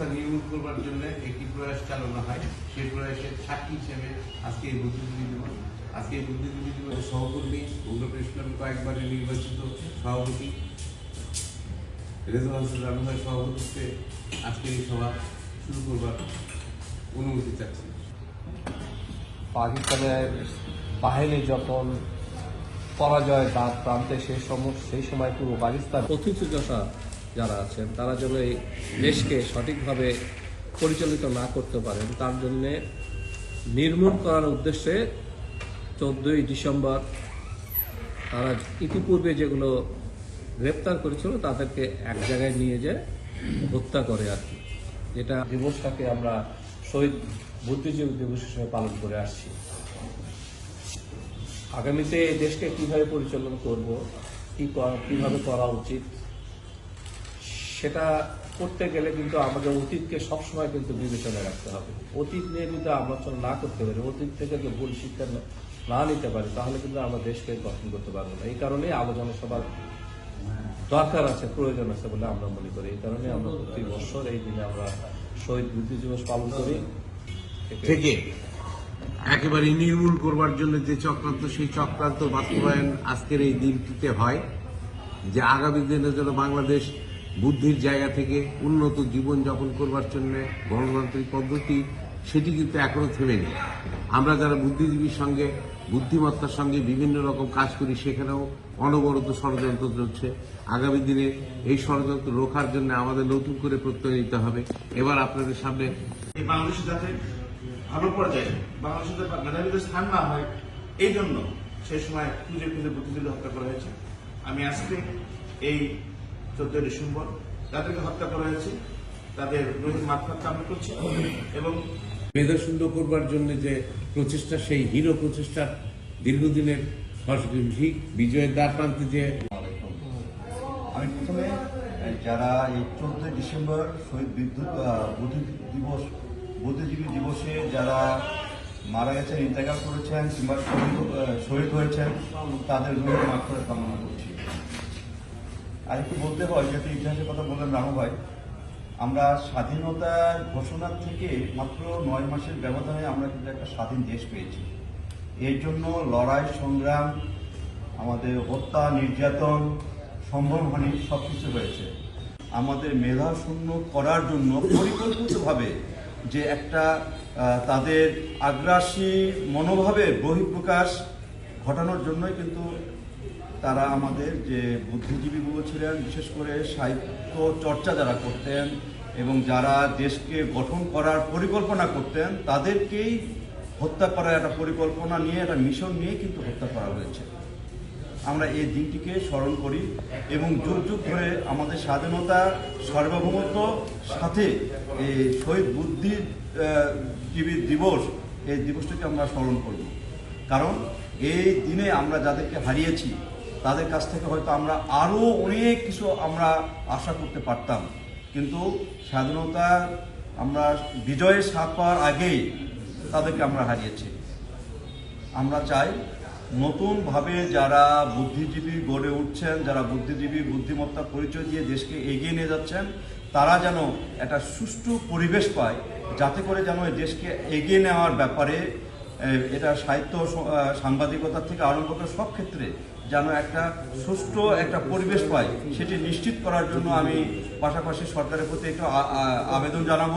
কুসংস্কার নির্মূল করবার জন্য একটি প্রয়াস চালানো হয়। সেই প্রয়াসের সাক্ষী হিসেবে আজকে এই বুদ্ধিজীবী দিবস আজকে এই বুদ্ধিজীবী দিবসের সহকর্মী উগ্র ইসলামী কয়েকবারের নির্বাচিত সভাপতি রেজাল হাসান সভাপতিত্বে আজকে এই সভা শুরু করবার অনুমতি চাচ্ছি। পাকিস্তানের বাহিনী যখন পরাজয় তার প্রান্তে সেই সময় সেই সময় পুরো পাকিস্তান প্রতিযোগিতা যারা আছেন, তারা যেন এই দেশকে সঠিকভাবে পরিচালিত না করতে পারেন, তার জন্য নির্মূল করার উদ্দেশ্যে চোদ্দই ডিসেম্বর তারা ইতিপূর্বে যেগুলো গ্রেপ্তার করেছিল, তাদেরকে এক জায়গায় নিয়ে যায় হত্যা করে আর কি। যেটা দিবসটাকে আমরা শহীদ বুদ্ধিজীবী দিবস হিসেবে পালন করে আসছি। আগামীতে দেশকে কীভাবে পরিচালনা করব, কি কীভাবে করা উচিত সেটা করতে গেলে কিন্তু আমাদের অতীতকে সবসময় কিন্তু বিবেচনায় রাখতে হবে। অতীত নিয়ে যদি আলোচনা না করতে পারি, অতীত থেকে যে ভুল শিক্ষা না- নিতে পারি, তাহলে কিন্তু আমরা দেশকে গঠন করতে পারব না। এই কারণে আলোচনা সবার দরকার আছে, প্রয়োজন আছে বলে আমরা মনে করি। এই কারণে আমরা প্রতি বছর এই দিনে আমরা শহীদ বুদ্ধি দিবস পালন করি। থেকে একেবারে নির্মূল করবার জন্য যে চক্রান্ত, সেই চক্রান্ত বাস্তবায়ন আজকের এই দিনটিতে হয়, যে আগামী দিনে যেন বাংলাদেশ বুদ্ধির জায়গা থেকে উন্নত জীবন যাপন করবার জন্য গণতান্ত্রিক পদ্ধতি, সেটি কিন্তু এখনও থেমেনি আমরা যারা বুদ্ধিজীবীর সঙ্গে, বুদ্ধিমত্তার সঙ্গে বিভিন্ন রকম কাজ করি, সেখানেও অনবরত ষড়যন্ত্র চলছে। আগামী দিনে এই ষড়যন্ত্র রোখার জন্য আমাদের নতুন করে প্রত্যয় নিতে হবে। এবার আপনাদের সামনে এই বাংলাদেশে যাতে ভালো পর্যায়ে বাংলাদেশে যাতে মেধাবীদের স্থান না হয়, এই জন্য সেই সময় খুঁজে খুঁজে বুদ্ধিজীবী হত্যা করা হয়েছে। আমি আজকে এই চোদ্দই ডিসেম্বর। তাদেরকে হত্যা করা হয়েছে। তাদের রোহিত মাথা কামনা করছে। এবং মেধা সুন্দর করবার জন্য যে প্রচেষ্টা সেই হিরো প্রচেষ্টার দীর্ঘদিনের ঠিক বিজয়ের দ্বার প্রান্তে যে আমি প্রথমে যারা এই চোদ্দই ডিসেম্বর শহীদ বিদ্যুৎ বুদ্ধি দিবস বুদ্ধিজীবী দিবসে যারা মারা গেছেন ইন্তেকাল করেছেন কিংবা শহীদ হয়েছেন তাদের রোহিত মাত্রা কামনা করছি। আর একটু বলতে হয়, যেহেতু ইতিহাসের কথা বললেন রামু ভাই, আমরা স্বাধীনতার ঘোষণার থেকে মাত্র নয় মাসের ব্যবধানে আমরা কিন্তু একটা স্বাধীন দেশ পেয়েছি। এর জন্য লড়াই, সংগ্রাম, আমাদের হত্যা, নির্যাতন সম্ভব সম্ভ্রমহানি সব কিছু হয়েছে। আমাদের মেধা শূন্য করার জন্য পরিকল্পিতভাবে যে একটা তাদের আগ্রাসী মনোভাবের বহিঃপ্রকাশ ঘটানোর জন্যই কিন্তু তারা আমাদের যে বুদ্ধিজীবীগুলো ছিলেন বিশেষ করে সাহিত্য চর্চা যারা করতেন এবং যারা দেশকে গঠন করার পরিকল্পনা করতেন তাদেরকেই হত্যা করার একটা পরিকল্পনা নিয়ে একটা মিশন নিয়ে কিন্তু হত্যা করা হয়েছে। আমরা এই দিনটিকে স্মরণ করি এবং যুগ যুগ ধরে আমাদের স্বাধীনতা সার্বভৌমত্ব সাথে এই শহীদ বুদ্ধি আহ, দিবস এই দিবসটিকে আমরা স্মরণ করব। কারণ এই দিনে আমরা যাদেরকে হারিয়েছি তাদের কাছ থেকে হয়তো আমরা আরও অনেক কিছু আমরা আশা করতে পারতাম। কিন্তু স্বাধীনতা আমরা বিজয়ের স্বাদ পাওয়ার আগেই তাদেরকে আমরা হারিয়েছি। আমরা চাই নতুনভাবে যারা বুদ্ধিজীবী গড়ে উঠছেন যারা বুদ্ধিজীবী বুদ্ধিমত্তা পরিচয় দিয়ে দেশকে এগিয়ে নিয়ে যাচ্ছেন তারা যেন একটা সুষ্ঠু পরিবেশ পায় যাতে করে যেন দেশকে এগিয়ে নেওয়ার ব্যাপারে এটা সাহিত্য স- আহ, সাংবাদিকতা থেকে আরম্ভ করে সব ক্ষেত্রে যেন একটা সুষ্ঠু একটা পরিবেশ পায় সেটি নিশ্চিত করার জন্য আমি পাশাপাশি সরকারের প্রতি একটু আবেদন জানাব।